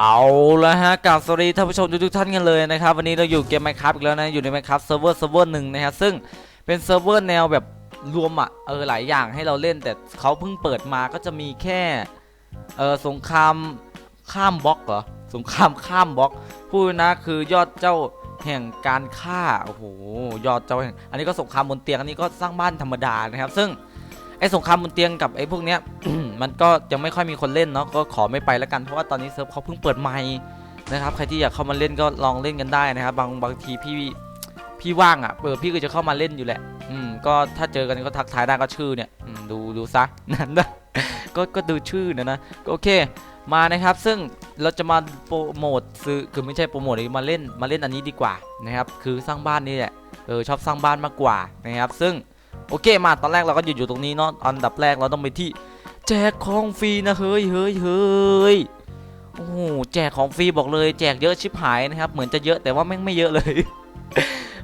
เอาละฮะกราบสวัสดีท่านผู้ชมทุกท่านกันเลยนะครับ วันนี้เราอยู่เกม Minecraft อีกแล้วนะ อยู่ใน Minecraft เซิร์ฟเวอร์เซิร์ฟเวอร์หนึ่งนะฮะซึ่งเป็นเซิร์ฟเวอร์แนวแบบรวมอะเออหลายอย่างให้เราเล่นแต่เขาเพิ่งเปิดมาก็จะมีแค่เออสงครามข้ามบล็อกเหรอสงครามข้ามบล็อกพูดนะคือยอดเจ้าแห่งการฆ่าโอ้โหยอดเจ้าแห่งอันนี้ก็สงครามบนเตียงอันนี้ก็สร้างบ้านธรรมดานะครับ ซึ่ง สงครามบนเตียงกับไอ้พวกเนี้ย มันก็ยังไม่ค่อยมีคนเล่นเนาะก็ขอไม่ไปแล้วกันเพราะว่าตอนนี้เซิร์ฟเขาเพิ่งเปิดใหม่นะครับใครที่อยากเข้ามาเล่นก็ลองเล่นกันได้นะครับบางบางทีพี่พี่ว่างอะเออพี่ก็จะเข้ามาเล่นอยู่แหละ อืมก็ถ้าเจอกันก็ทักทายได้ก็ชื่อเนี่ยดูดูซะนั่นนะก็ก็ดูชื่อนะนะก็โอเคมานะครับซึ่งเราจะมาโปรโมทซื้อคือไม่ใช่โปรโมทมาเล่นมาเล่นอันนี้ดีกว่านะครับคือสร้างบ้านนี่แหละเออชอบสร้างบ้านมากกว่านะครับซึ่ง โอเคมาตอนแรกเราก็หยุดอยู่ตรงนี้เนาะอันดับแรกเราต้องไปที่ แจกของฟรีนะเฮ้ยเฮ้ยเฮ้ยโอ้โหแจกของฟรีบอกเลย แจกเยอะชิบหายนะครับเหมือนจะเยอะแต่ว่าแม่งไม่เยอะเลย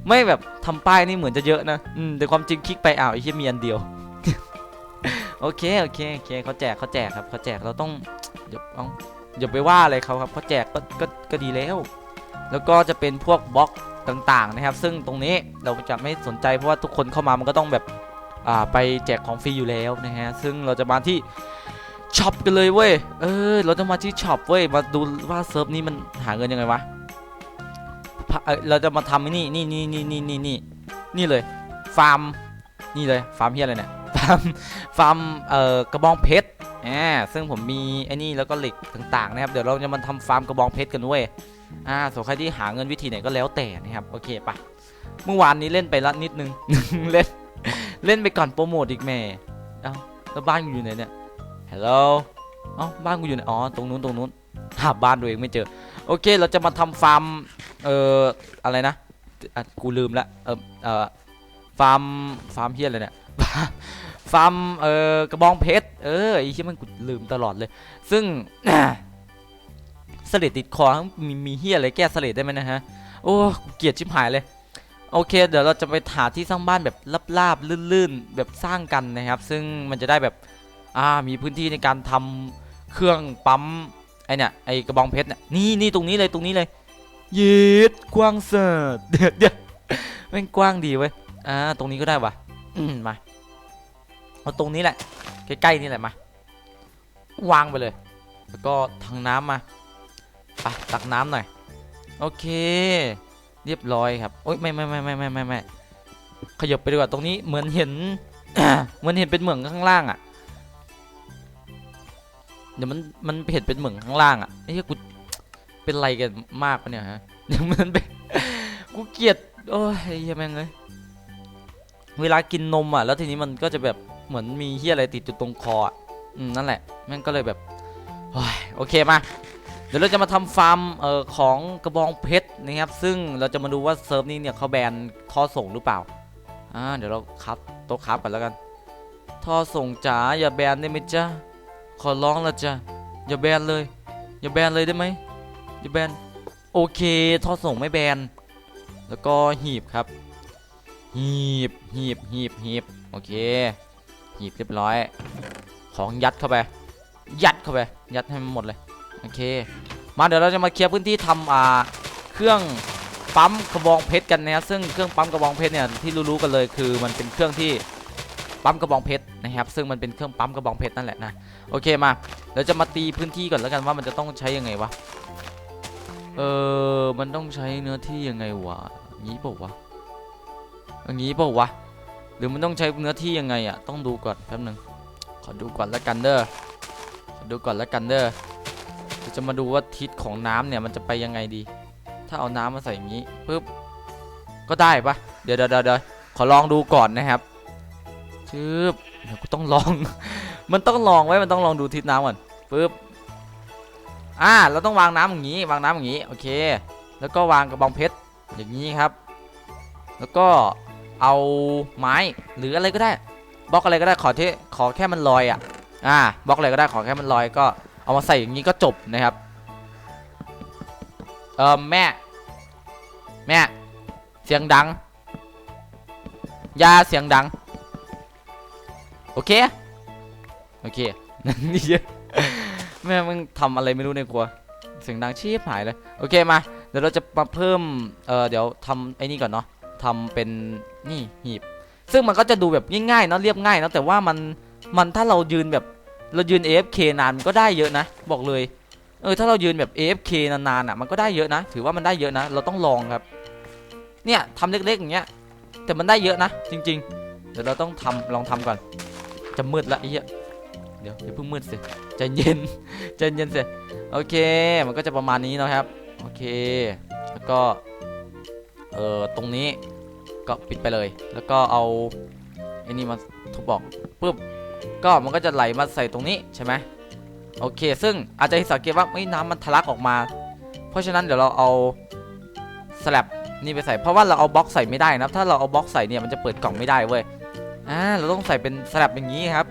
ไม่แบบทำป้ายนี่เหมือนจะเยอะนะอืมแต่ความจริงคลิกไปอ้าวไอ้เหี้ยมีอันเดียวโอเคโอเคโอเคเขาแจกเขาแจกครับเขาแจกเราต้องอย่าเอาอย่าไปว่าอะไรเขาครับเขาแจกก็ก็ก็ดีแล้ว แล้วก็จะเป็นพวกบล็อก ต่างๆนะครับ ซึ่งตรงนี้เราจะไม่สนใจเพราะว่าทุกคนเข้ามามันก็ต้องแบบไปแจกของฟรีอยู่แล้วนะฮะซึ่งเราจะมาที่ช็อปกันเลยเว้ยเออเราจะมาที่ช็อปเว้ยมาดูว่าเซิร์ฟนี้มันหาเงินยังไงวะเราจะมาทำอ้นี่นี่นี่นี่นี่นี่นี่นี่เลยฟาร์มนี่เลยฟาร์มเฮียอะไรเนี่ยฟาร์มฟาร์มเอ่อกระบองเพชรอ่าซึ่งผมมีไอ้นี่แล้วก็เหล็กต่างๆนะครับเดี๋ยวเราจะมาทำฟาร์มกระบองเพชรกันเว้ย อ่าส่วนใครที่หาเงินวิธีไหนก็แล้วแต่นะครับโอเคปะเมื่อวานนี้เล่นไปละนิดนึง เล่นเล่นไปก่อนโปรโมทอีกแม่เอ้าแล้วบ้านกูอยู่ไหนเนี่ยฮัลโหลเอ้าบ้านกูอยู่ไหนอ๋อตรงนู้นตรงนู้นหาบ้านตัวเองไม่เจอ โอเคเราจะมาทำฟาร์มเอ่ออะไรนะกูลืมละเอ่อเออฟาร์มฟาร์มเฮียอะไรเนี่ยฟาร์มเอ่อกระบองเพชรเออไอ้เฮียมันกูลืมตลอดเลย ซึ่ง สเลดติดคอมีมีเฮียอะไรแก้สเลดได้ไหมนะฮะ โอ้เกลียดชิบหายเลย โอเค เดี๋ยวเราจะไปหาที่สร้างบ้านแบบลาบๆลื่นๆ แบบสร้างกันนะครับ ซึ่งมันจะได้แบบอ่ามีพื้นที่ในการทำเครื่องปั๊มไอเนี่ยไอกระบองเพชรเนี่ยนี่นี่ตรงนี้เลยตรงนี้เลยยีดกว้างเสิร์ตเดี๋ยวเดี๋ยวแม่งกว้างดีเว้ยอ่าตรงนี้ก็ได้วะมาเอาตรงนี้แหละใกล้ๆนี่แหละมาวางไปเลย แล้วก็ทางน้ำมา ไปตักน้ำหน่อย โอเค เรียบร้อยครับโอ๊ยไม่ไม่ไม่ไม่ไม่ไม่ไม่ขยับไปดีกว่าตรงนี้เหมือนเห็นเหมือนเห็นเป็นเหมืองข้างล่างอะเดี๋ยวมันมันเห็นเป็นเหมืองข้างล่างอะไอ้เหี้ยกูเป็นไรกันมากปะเนี่ยฮะเดี๋ยวมันเป็นกูเกลียดโอ้ยยแม่งเลยเวลากินนมอะแล้วทีนี้มันก็จะแบบเหมือนมีเหี้ยอะไรติดอยู่ตรงคออะนั่นแหละแม่งก็เลยแบบโอเคมา เดี๋ยวเราจะมาทำฟาร์มเอ่อของกระบองเพชรนะครับ ซึ่งเราจะมาดูว่าเซิร์ฟนี้เนี่ยเขาแบนท่อส่งหรือเปล่าอ่าเดี๋ยวเราครับโต๊ะครับกันแล้วกันท่อส่งจ๋าอย่าแบนได้ไหมจ๊ะขอร้องละจ้ะอย่าแบนเลย อย่าแบนเลยได้ไหมอย่าแบนโอเคท่อส่งไม่แบน แล้วก็หีบครับ หีบหีบหีบหีบโอเค หีบเรียบร้อย ของยัดเข้าไป ยัดเข้าไป ยัดให้มันหมดเลย โอเค มาเดี๋ยวเราจะมาเคลียร์พื้นที่ทำอ่าเครื่องปั๊มกระบองเพชรกันนะครับซึ่งเครื่องปั๊มกระบองเพชรเนี่ยที่รู้ๆกันเลยคือมันเป็นเครื่องที่ปั๊มกระบองเพชรนะครับ ซึ่งมันเป็นเครื่องปั๊มกระบองเพชรนั่นแหละนะโอเคมาเดี๋ยวจะมาตีพื้นที่ก่อนแล้วกันว่ามันจะต้องใช้ยังไงวะเออมันต้องใช้เนื้อที่ยังไงวะอย่างนี้เปล่าวะอย่างนี้เปล่าวะหรือมันต้องใช้เนื้อที่ยังไงอะต้องดูก่อนแป๊บหนึงขอดูก่อนแล้วกันเด้อขอดูก่อนแล้วกันเด้อ เดี๋ยวจะมาดูว่าทิศของน้ำเนี่ยมันจะไปยังไงดี ถ้าเอาน้ำมาใส่อย่างนี้ปุ๊บก็ได้ปะเดี๋ยวเดี๋ยวเดี๋ยวขอลองดูก่อนนะครับชืบเดี๋ยวกูต้องลอง มันต้องลองไว้มันต้องลองดูทิศน้ำก่อนปุ๊บอ่าเราต้องวางน้ำอย่างนี้ วางน้ำอย่างนี้โอเค แล้วก็วางกระบองเพชรอย่างนี้ครับ แล้วก็เอาไม้หรืออะไรก็ได้บล็อกอะไรก็ได้ขอที่ขอแค่มันลอยอะอ่าบล็อกอะไรก็ได้ขอแค่มันลอยก็ เอามาใส่อย่างนี้ก็จบนะครับ เออแม่ แม่ เสียงดังยาเสียงดัง โอเค โอเคนี่เยอะแม่มึงทำอะไรไม่รู้ในครัว เสียงดังชีพหายเลย โอเคมา เดี๋ยวเราจะมาเพิ่ม เออเดี๋ยวทำไอ้นี่ก่อนเนาะทำเป็นนี่หีบ ซึ่งมันก็จะดูแบบง่ายๆเนาะเรียบง่ายเนาะแต่ว่ามันมันถ้าเรายืนแบบ เรายืน AFK นานมันก็ได้เยอะนะ บอกเลย เออถ้าเรายืนแบบ AFK นานๆอะมันก็ได้เยอะนะ ถือว่ามันได้เยอะนะ เราต้องลองครับ เนี่ยทำเล็กๆอย่างเงี้ย แต่มันได้เยอะนะ จริง ๆ เดี๋ยวเราต้องทำลองทำก่อน จะมืดละไอ้เหี้ยเดี๋ยวเพิ่งมืดสิใจเย็นใจเย็นสิโอเค มันก็จะประมาณนี้นะครับ โอเค แล้วก็ เอ่อ ตรงนี้ก็ปิดไปเลย แล้วก็เอาไอ้นี่มาทุบบอกปุ๊บ ก็มันก็จะไหลมาใส่ตรงนี้ใช่ไหมโอเค ซึ่งอาจจะสังเกตว่าไม่น้ำมันทะลักออกมา เพราะฉะนั้นเดี๋ยวเราเอาสลับนี่ไปใส่เพราะว่าเราเอาบล็อกใส่ไม่ได้นะถ้าเราเอาบล็อกใส่เนี่ยมันจะเปิดกล่องไม่ได้เว้ยอ่าเราต้องใส่เป็นสลับอย่างนี้ครับ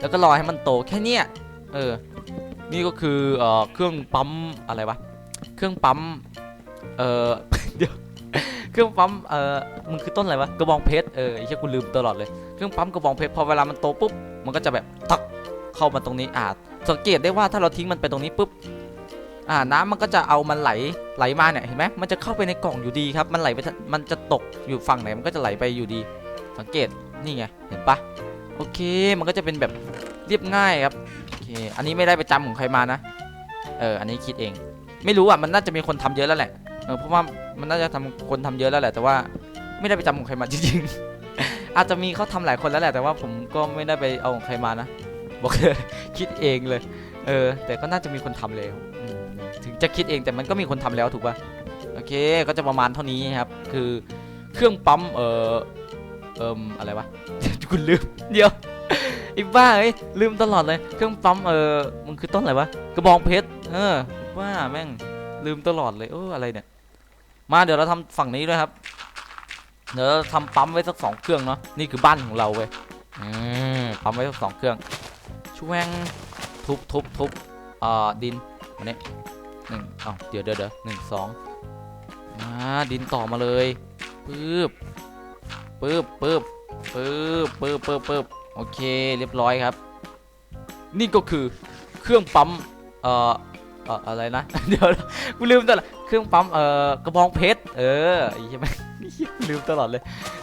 แล้วก็รอให้มันโตแค่เนี้ยเออนี่ก็คือเอ่อเครื่องปั๊มอะไรวะเครื่องปั๊มเอ่อเดี๋ยวเครื่องปั๊มเอ่อมันคือต้นอะไรวะกระบองเพชรเออไอ้เหี้ยกูลืมตลอดเลยเครื่องปั๊มกระบองเพชรพอเวลามันโตปุ๊บ มันก็จะแบบตักเข้ามาตรงนี้อ่าสังเกตได้ว่าถ้าเราทิ้งมันไปตรงนี้ปุ๊บอ่าน้ำมันก็จะเอามันไหลไหลมาเนี่ยเห็นไหมมันจะเข้าไปในกล่องอยู่ดีครับ มันไหลไปมันจะตกอยู่ฝั่งไหนมันก็จะไหลไปอยู่ดี สังเกตนี่ไงเห็นปะโอเคมันก็จะเป็นแบบเรียบง่ายครับโอเคอันนี้ไม่ได้ไปจำของใครมานะเอออันนี้คิดเอง ไม่รู้อะมันน่าจะมีคนทำเยอะแล้วแหละเออเพราะว่ามันน่าจะทำคนทำเยอะแล้วแหละ แต่ว่าไม่ได้ไปจำของใครมาจริงๆ อาจจะมีเขาทำหลายคนแล้วแหละ แต่ว่าผมก็ไม่ได้ไปเอาของใครมานะ บอกเลยคิดเองเลย เออ แต่ก็น่าจะมีคนทำแล้วถึงจะคิดเองแต่มันก็มีคนทำแล้วถูกป่ะ โอเค ก็จะประมาณเท่านี้ครับ คือเครื่องปั๊ม เออเอิมอะไรวะ คุณลืม เดี๋ยวไอ้บ้าเอ้ยลืมตลอดเลย เครื่องปั๊ม เออมันคือต้นอะไรวะ กระบองเพชร เออว่าแม่งลืมตลอดเลยเอออะไรเนี่ย มาเดี๋ยวเราทำฝั่งนี้ด้วยครับ เดี๋ยวทำปั๊มไว้สักสองเครื่องเนาะนี่คือบ้านของเราเว้ยอืมปั๊มไว้สักสองเครื่องช่วงทุบทุบทุบอ่าดินอันนี้หนึ่งเอ้าเดี๋ยวเดี๋ยวเดี๋ยวหนึ่งสองมาดินต่อมาเลยปึ๊บปึ๊บปึ๊บปึ๊บปึ๊บปึ๊บปึ๊บโอเคเรียบร้อยครับ นี่ก็คือเครื่องปั๊มเอ่อเอ่ออะไรนะ เดี๋ยวกูลืมตัวลอดเครื่องปั๊มเอ่อกระบองเพชรเออใช่ไหม ลืมตลอดเลย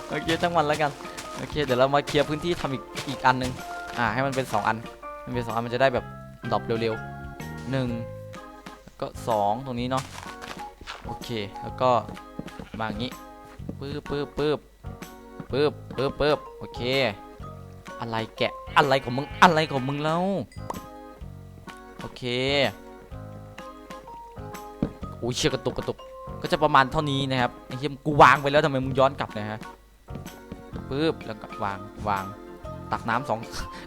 โอเคจังมันแล้วกัน โอเค เดี๋ยวเรามาเคลียร์พื้นที่ทำอีกอีกอันหนึง อ่า ให้มันเป็นสองอัน มันเป็นสองอันมันจะได้แบบดรอปเร็วๆหนึ่งก็สองตรงนี้เนาะ โอเค แล้วก็มาอย่างนี้ปึ๊บปึ๊บปึ๊บปึ๊บปึ๊บปึ๊บโอเค อะไรแกะ อะไรของมึง อะไรของมึงแล้ว โอเคโอ้ยเชี่ยกระตุกกระตุก ก็จะประมาณเท่านี้นะครับไอ้เหี้ยกูวางไปแล้วทำไมมึงย้อนกลับเนะฮะปึ๊บแล้วก็วางวาง ตักน้ำสอง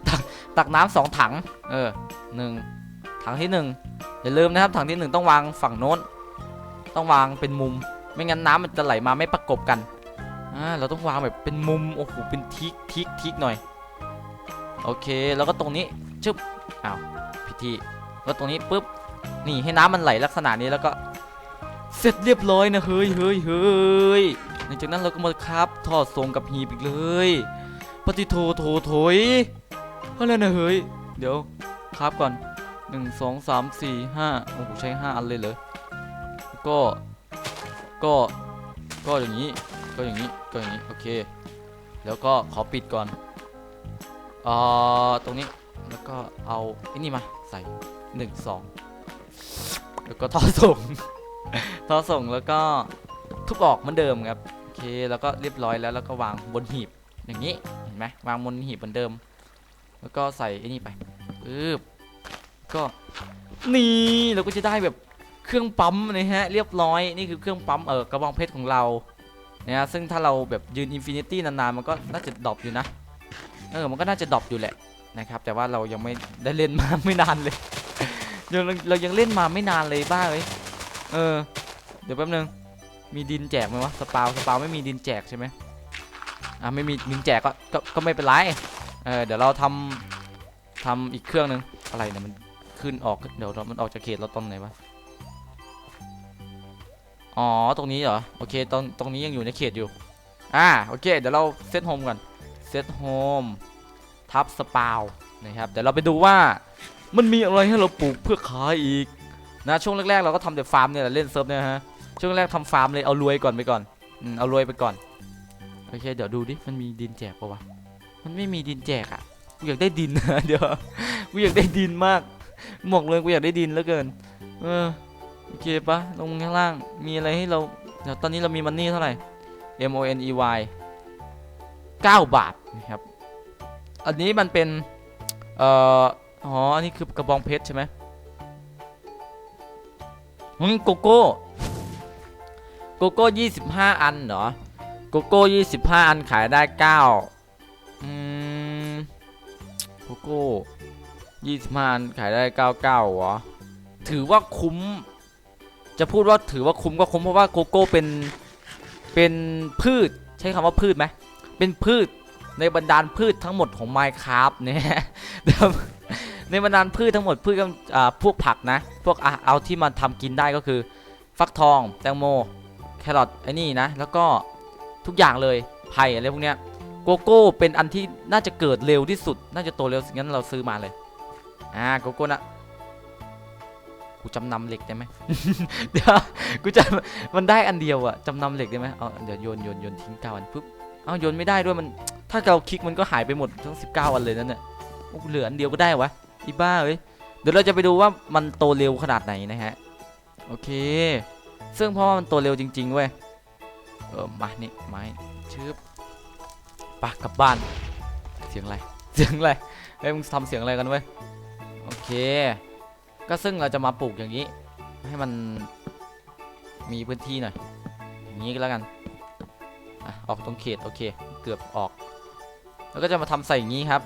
ตักตักน้ำสองถัง เออหนึ่งถังที่หนึ่งอย่าลืมนะครับถังที่หนึ่งต้องวางฝั่งโน้น ต้องวางเป็นมุม ไม่งั้นน้ำมันจะไหลมาไม่ประกบกันอ่าเราต้องวางแบบเป็นมุมโอ้โหเป็นทิกทิกทิกหน่อย โอเคแล้วก็ตรงนี้ชึบอ้าวพิธีแล้วตรงนี้ปุ๊บนี่ให้น้ำมันไหลลักษณะนี้แล้วก็ เสร็จเรียบร้อยนะเฮ้ยเฮ้ยเฮ้ยหลังจากนั้นเราก็มาครับทอดทรงกับหีบอีกเลยปฏิโทโทโถยอะไรนะเฮ้ยเดี๋ยวครับก่อนหนึ่งสองสามสี่ห้าโอ้โหใช้ห้าอันเลยเหรอก็ก็ก็อย่างนี้ก็อย่างนี้ก็อย่างนี้โอเค แล้วก็ขอปิดก่อนเอ่อตรงนี้แล้วก็เอาไอ้นี่มาใส่หนึ่งสองแล้วก็ท่อส่ง ท่อส่งแล้วก็ทุบออกเหมือนเดิมครับโอเคแล้วก็เรียบร้อยแล้วแล้วก็วางบนหีบอย่างนี้เห็นไหมวางบนหีบเหมือนเดิม แล้วก็ใส่ไอ้นี่ไปปึ๊บก็นี่เราก็จะได้แบบเครื่องปั๊มนะฮะเรียบร้อยนี่คือเครื่องปั๊มเออกระบองเพชรของเรานี่ยฮะซึ่งถ้าเราแบบยืนอินฟินิตี้นานๆมันก็น่าจะดรอปอยู่นะเออมันก็น่าจะดรอปอยู่แหละนะครับแต่ว่าเรายังไม่ได้เล่นมาไม่นานเลยยังเรายังเล่นมาไม่นานเลยบ้าเลย เออ เดี๋ยวแป๊บนึง มีดินแจกไหมวะ สปาว สปาวไม่มีดินแจกใช่ไหมอะไม่มีดินแจกก็ก็ก็ไม่เป็นไร เออเดี๋ยวเราทำทำอีกเครื่องหนึง อะไรเนี่ยมันขึ้นออก เดี๋ยวมันออกจากเขตเราตอนไหนวะ อ๋อ ตรงนี้เหรอ โอเค ตรงตรงนี้ยังอยู่ในเขตอยู่ อ่า โอเค เดี๋ยวเราเซตโฮมก่อน เซตโฮมทับสปาวนะครับ เดี๋ยวเราไปดูว่ามันมีอะไรให้เราปลูกเพื่อขายอีก นะช่วงแรกๆเราก็ทำแต่ฟาร์มเนี่ยเล่นเซิร์ฟเนี่ยฮะช่วงแรกทำฟาร์มเลยเอารวยก่อนไปก่อนอืมเอารวยไปก่อนโอเคเดี๋ยวดูดิมันมีดินแจกปะวะมันไม่มีดินแจกอะกูอยากได้ดินนะเดี๋ยวกูอยากได้ดินมากบอกเลยกูอยากได้ดินเหลือเกิน เออโอเคปะลงข้างล่างมีอะไรให้เราเดี๋ยวตอนนี้เรามีมันนี่เท่าไหร่ M O N E Y 9 บาทนะครับอันนี้มันเป็นเอ่ออ๋ออันนี้คือกระบองเพชรใช่ไหม อืมโกโก้โกโก้ยี่สิบห้าอันเหรอโกโก้ยี่สิบห้าอันขายได้เก้าอืมโกโก้ยี่สิบห้าอันขายได้เก้าเก้าเหรอถือว่าคุ้ม จะพูดว่าถือว่าคุ้มก็คุ้มเพราะว่าโกโก้เป็นเป็นพืชใช้คำว่าพืชไหมเป็นพืชในบรรดาพืชทั้งหมดของ Minecraft เนี่ย ในบรรดาพืชทั้งหมดพืชก็อ่าพวกผักนะ พวกอะเอาที่มาทำกินได้ก็คือ ฟักทอง แตงโม แครอทไอ้นี่นะ แล้วก็ทุกอย่างเลยไผ่อะไรพวกเนี้ยโกโก้เป็นอันที่น่าจะเกิดเร็วที่สุด น่าจะโตเร็วงั้นเราซื้อมาเลยอ่าโกโก้นะกูจำนำเหล็กได้ไหมเดี๋ยวกูจะมันได้อันเดียวอะจำนำเหล็กได้ไหมเอาเดี๋ยวโยนโยนโยนทิ้งเก้าอันปุ๊บเอาโยนไม่ได้ด้วยมัน ถ้าเราคลิกมันก็หายไปหมดทั้ง 19 อันเลยนั่นเนี่ยเหลืออันเดียวก็ได้วะ อีบ้าเอ้ยเดี๋ยวเราจะไปดูว่ามันโตเร็วขนาดไหนนะฮะโอเค ซึ่งเพราะว่ามันโตเร็วจริงๆเว้ยเออมานี่ไม้ชืบปะกลับบ้าน เสียงอะไรเสียงอะไรเฮ้ยมึงทำเสียงอะไรกันเว้ยโอเค ก็ซึ่งเราจะมาปลูกอย่างนี้ ให้มันมีพื้นที่หน่อยอย่างนี้ก็แล้วกันอะออกตรงเขตโอเค เกือบออก แล้วก็จะมาทำใส่อย่างนี้ครับ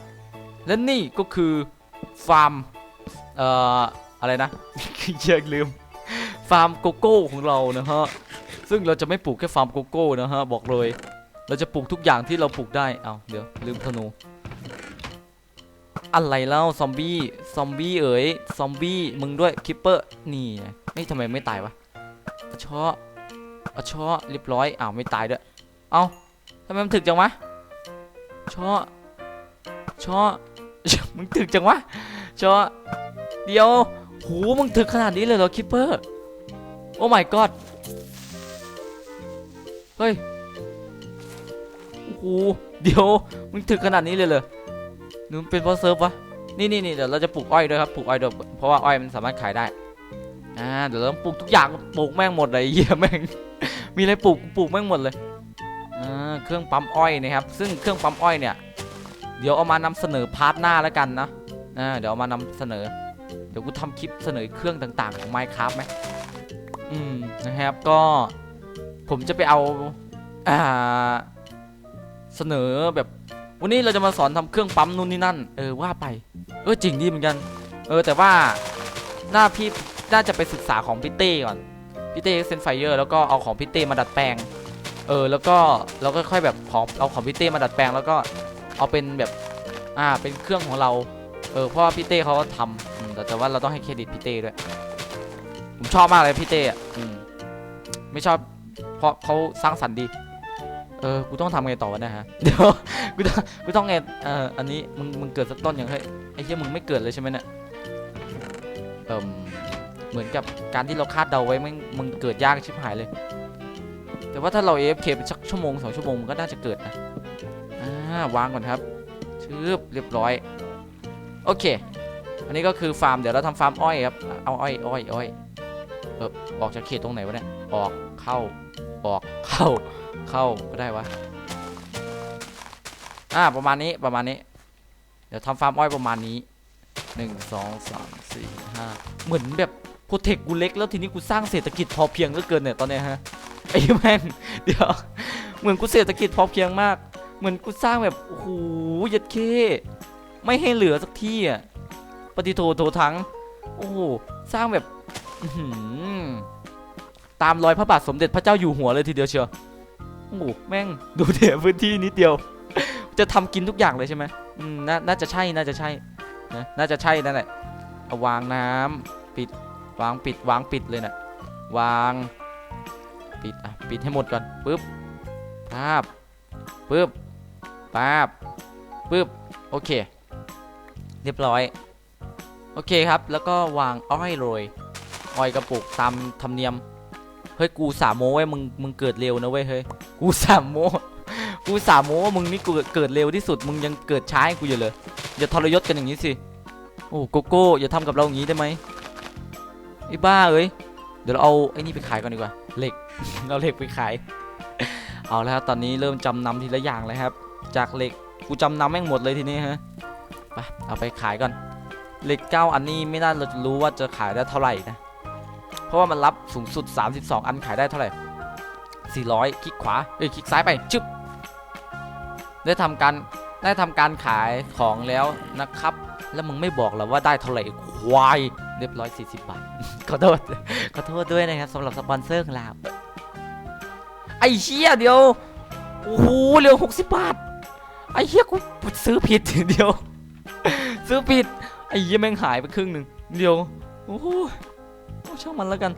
และนี่ก็คือ ฟาร์ม เอ่อ อะไรนะ เยอะลืม ฟาร์มโกโก้ของเรานะฮะ ซึ่งเราจะไม่ปลูกแค่ฟาร์มโกโก้นะฮะ บอกเลย เราจะปลูกทุกอย่างที่เราปลูกได้ เอาเดี๋ยวลืมธนู อะไรเล่าซอมบี้ ซอมบี้เอ๋ย ซอมบี้มึงด้วยคิปเปอร์ นี่ไงไม่ทำไมไม่ตายวะอะชออะชอเรียบร้อย อ้าวไม่ตายด้วย เอาทำไมมันถึกจังวะชอชอ มึงถึกจังวะชอเดียว หูมึงถึกขนาดนี้เลยเหรอคิปเปอร์ โอ้ my god เฮ้ยโอ้โหเดี๋ยวมึงถึกขนาดนี้เลยเหรอหนูเป็นเพราะเซิร์ฟวะนี่นี่นี่เดี๋ยวเราจะปลูกอ้อยด้วยครับปลูกอ้อยด้วยเพราะว่าอ้อยมันสามารถขายได้อ่าเดี๋ยวเราปลูกทุกอย่างปลูกแม่งหมดเลยเหี้ยแม่งมีอะไรปลูกปลูกแม่งหมดเลยอ่าเครื่องปั๊มอ้อยนะครับ ซึ่งเครื่องปั๊มอ้อยเนี่ย เดี๋ยวเอามานำเสนอพาร์ทหน้าแล้วกันนะอ่าเดี๋ยวเอามานำเสนอ เดี๋ยวกูทำคลิปเสนอเครื่องต่างๆของ Minecraft ไหมอืมนะครับก็ผมจะไปเอาอ่าเสนอแบบวันนี้เราจะมาสอนทำเครื่องปั๊มนู่นนี่นั่น เออว่าไป เออจริงดีเหมือนกัน เออแต่ว่าหน้าพี่น่าจะไปศึกษาของพี่เต้ก่อนพี่เต้เซนไฟเออร์แล้วก็เอาของพี่เต้มาดัดแปลง เออแล้วก็เราก็ค่อยแบบของเอาของพี่เต้มาดัดแปลงแล้วก็ เอาเป็นแบบอ่าเป็นเครื่องของเราเออเพราะว่าพี่เต้เขาก็ทำอืมแต่แต่ว่าเราต้องให้เครดิตพี่เต้ด้วย ผมชอบมากเลยพี่เต้อะอืมไม่ชอบเพราะเขาสร้างสรรค์ดี เออกูต้องทำไงต่อวะเนะฮะเดี๋ยวกูต้องกูต้องไงเอ่ออันนี้มึงมึงเกิดสักต้นยังเฮ้ยไอ้เหี้ยมึงไม่เกิดเลยใช่ไหมเนี่ยเอ่มเหมือนกับการที่เราคาดเดาไว้มึงมึงเกิดยากชิบหายเลย แต่ว่าถ้าเรา AFK เป็นสักชั่วโมงสองชั่วโมงมันก็น่าจะเกิดนะาวางก่อนครับชืบเรียบร้อย โอเค อันนี้ก็คือฟาร์มเดี๋ยวเราทำฟาร์มอ้อยครับ เอาอ้อยอ้อยอ้อยเออออกจากเขตตรงไหนวะเนี่ยออกเข้าออกเข้าเข้าก็ได้วะอ่าประมาณนี้ประมาณนี้ เดี๋ยวทำฟาร์มอ้อยประมาณนี้หนึ่งสองสามสี่ห้าเหมือนแบบโปรเทคกูเล็กแล้วทีนี้กูสร้างเศรษฐกิจพอเพียงเหลือเกินเนี่ยตอนเนี้ยฮะไอ้แม่งเดี๋ยวเหมือนกูเศรษฐกิจพอเพียงมาก เหมือนกูสร้างแบบโอ้โหยัดเคไม่ให้เหลือสักที่อะปฏิโทโททั้ง โอ้โหสร้างแบบตามรอยพระบาทสมเด็จพระเจ้าอยู่หัวเลยทีเดียวเชียวโอ้โหแม่งดูเดี๋ยวพื้นที่นิดเดียว จะทำกินทุกอย่างเลยใช่ไหมนน่าจะใช่น่าจะใช่นะน่าจะใช่นั่นแหละาวางน้ำปิดวางปิดวางปิดเลยนะวางปิดอะปิดให้หมดก่อนปึ๊บภาพปึ๊บ ปาบปึ๊บ โอเค เรียบร้อย โอเคครับ แล้วก็วางอ้อยโรยอ้อยกระปุกตามธรรมเนียม เฮ้ย กูสามโมไว้ย มึง มึงเกิดเร็วนะเว้ย เฮ้ย กูสามโม กูสามโมว่ามึงนี่กูเกิดเร็วที่สุด มึงยังเกิดช้าให้กูอยู่เลย อย่าทรยศกันอย่างนี้สิ โอ้โกโก้อย่าทำกับเราอย่างนี้ได้ไหมไอ้บ้าเอ้ย เดี๋ยวเราเอาไอ้นี่ไปขายก่อนดีกว่า เหล็ก เราเหล็กไปขาย เอาแล้วตอนนี้เริ่มจำนำทีละอย่างเลยครับ จากเหล็กกูจำนำแม่งหมดเลยทีนี้ฮะไปเอาไปขายก่อนเหล็กเก้าอันนี้ไม่น่าเราจะรู้ว่าจะขายได้เท่าไหร่นะ เพราะว่ามันรับสูงสุด 32 อันขายได้เท่าไหร่400 คลิกขวาเอ้ยคลิกซ้ายไปชึบได้ทำการได้ทำการขายของแล้วนะครับ แล้วมึงไม่บอกเหรอว่าได้เท่าไหร่ควายเรียบร้อย 40 บาท ขอโทษ ขอโทษด้วยนะครับสำหรับสปอนเซอร์ของเราไอ้เชี่ยเดียว โอ้โหเหลือ 60 บาท ไอ้เชี่ยกูซื้อผิดเดียว ซื้อผิดไอ้เหี้ยแม่งหายไปครึ่งหนึ่งเดียวโอ้โหเอาช่างมันแล้วกัน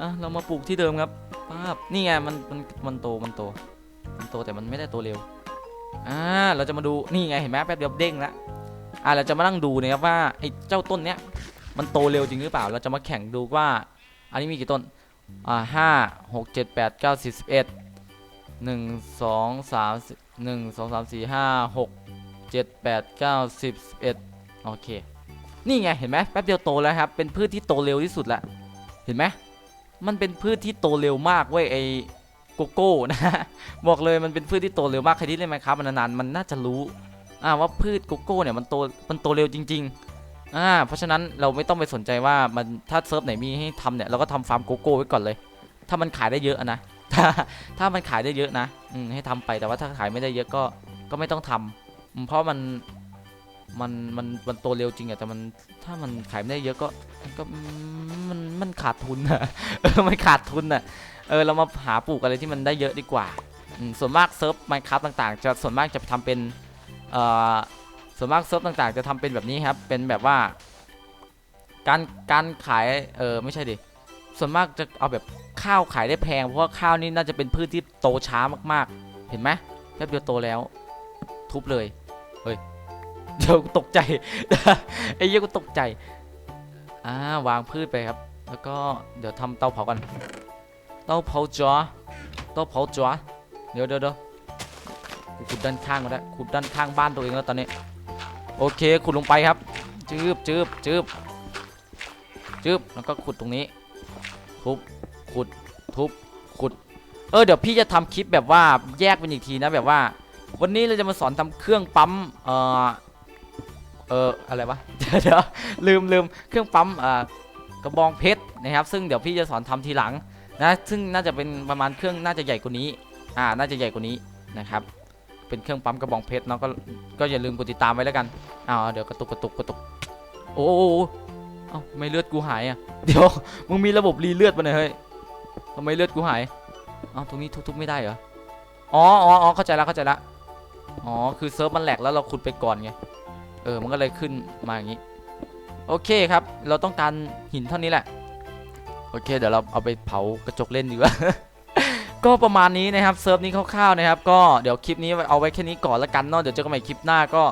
อะเรามาปลูกที่เดิมครับป้าบนี่ไงมันมันมันโตมันโต มันโตแต่มันไม่ได้โตเร็วอ่าเราจะมาดูนี่ไงเห็นไหมแป๊บเดียวเด้งแล้วอ่าเราจะมานั่งดูนะครับว่าไอ้เจ้าต้นเนี้ยมันโตเร็วจริงหรือเปล่า เราจะมาแข่งดูว่า อันนี้มีกี่ต้นอ่าห้าหกเจ็ดแปดเก้าสิบสิบเอ็ดหนึ่งสองสาม หนึ่งสองสามสี่ห้าหกเจ็ดแปดเก้าสิบเอ็ดโอเค นี่ไงเห็นไหมแป๊บเดียวโตแล้วครับ เป็นพืชที่โตเร็วที่สุดละเห็นไหมมันเป็นพืชที่โตเร็วมากเว้ยไอโกโก้นะบอกเลยมันเป็นพืชที่โตเร็วมากใครที่เล่นไหมครับมันนานๆมันน่าจะรู้อ่าว่าพืชโกโก้เนี่ยมันโตมันโตเร็วจริง ๆอ่าเพราะฉะนั้นเราไม่ต้องไปสนใจว่ามันถ้าเซิร์ฟไหนมีให้ทำเนี่ยเราก็ทำฟาร์มโกโก้ไว้ก่อนเลย ถ้ามันขายได้เยอะนะ ถ้าถ้ามันขายได้เยอะนะอืมให้ทำไปแต่ว่าถ้าขายไม่ได้เยอะก็ก็ไม่ต้องทำอืมเพราะมันมันมันมันโตเร็วจริงอะแต่มันถ้ามันขายไม่ได้เยอะก็ก็มันมันขาดทุนอะมันขาดทุนอะเออเรามาหาปลูกอะไรที่มันได้เยอะดีกว่าส่วนมากเซิร์ฟไมครับต่างๆ จะส่วนมากจะทำเป็นเอ่อส่วนมากเซิร์ฟต่างๆ จะทำเป็นแบบนี้ครับเป็นแบบว่า การการขายเออไม่ใช่ดิ ส่วนมากจะเอาแบบข้าวขายได้แพง เพราะว่าข้าวนี่น่าจะเป็นพืชที่โตช้ามากๆ เห็นไหมแป๊บเดียวโตแล้ว ทุบเลยเฮ้ยเดี๋ยวกูตกใจไอ้เหี้ยกูตกใจอ่าวางพืชไปครับ แล้วก็เดี๋ยวทำเตาเผากันเตาเผาจ๋อเตาเผาจ๋อเดี๋ยวเดี๋ยวเดี๋ยวขุดด้านข้างมาแล้วขุดด้านข้างบ้านตัวเองแล้วตอนนี้ โอเคขุดลงไปครับจืบจืบจืบจืบแล้วก็ขุดตรงนี้ ทุบขุดทุบขุด เออเดี๋ยวพี่จะทำคลิปแบบว่าแยกเป็นอีกทีนะแบบว่า วันนี้เราจะมาสอนทำเครื่องปั๊มเอ่อเอออะไรวะเดี๋ยวเดี๋ยวลืมลืมเครื่องปั๊มอ่ากระบองเพชรนะครับ ซึ่งเดี๋ยวพี่จะสอนทำทีหลังนะซึ่งน่าจะเป็นประมาณเครื่องน่าจะใหญ่กว่านี้อ่าน่าจะใหญ่กว่านี้นะครับเป็นเครื่องปั๊มกระบองเพชรเนาะก็ก็อย่าลืมกดติดตามไว้แล้วกันอ้าวเดี๋ยวกระตุกกระตุกกระตุกโอ้โเอ้าไม่เลือดกูหายอะ เดี๋ยว มึงมีระบบรีเลือดปะเนี่ยเฮ้ยทำไมเลือดกูหาย เอ้าตรงนี้ทุบๆไม่ได้เหรออ๋ออ๋ออ๋อเข้าใจละเข้าใจละ อ๋อ คือเซิร์ฟมันแหลกแล้วเราขุดไปก่อนไง เออ มันก็เลยขึ้นมาอย่างนี้ โอเคครับ เราต้องการหินเท่านี้แหละ โอเค เดี๋ยวเราเอาไปเผากระจกเล่นดีกว่าก็ประมาณนี้นะครับเซิร์ฟนี้คร่าวๆนะครับ ก็เดี๋ยวคลิปนี้เอาไว้แค่นี้ก่อนละกันเนาะเดี๋ยวเจอกันใหม่คลิปหน้าก็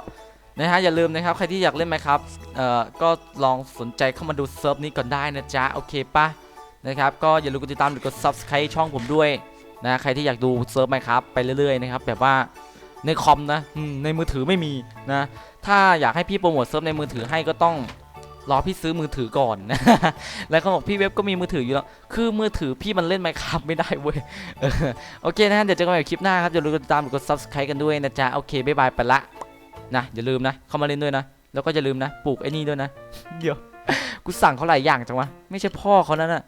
นะฮะอย่าลืมนะครับใครที่อยากเล่นไหมครับเอ่อก็ลองสนใจเข้ามาดูเซิร์ฟนี้ก่อนได้นะจ๊ะโอเคปะนะครับก็อย่าลืมกดติดตามหรือกด subscribe ช่องผมด้วยนะใครที่อยากดูเซิร์ฟไหมครับไปเรื่อยๆนะครับแบบว่าในคอมนะในมือถือไม่มีนะถ้าอยากให้พี่โปรโมทเซิร์ฟในมือถือให้ก็ต้องรอพี่ซื้อมือถือก่อนนะแล้วเขาบอกพี่เว็บก็มีมือถืออยู่แล้ว คือมือถือพี่มันเล่นไหมครับไม่ได้เว้ยโอเคนะฮะเดี๋ยวเจอกันใหม่คลิปหน้าครับอย่าลืมกดติดตามหรือกด subscribe กันด้วยนะจ๊ะโอเคบ๊ายบายไปละ นะอย่าลืมนะ เข้ามาเล่นด้วยนะ แล้วก็อย่าลืมนะ ปลูกไอ้นี่ด้วยนะ เดี๋ยว กูสั่งเขาหลายอย่างจังวะ ไม่ใช่พ่อเขานั่นนะ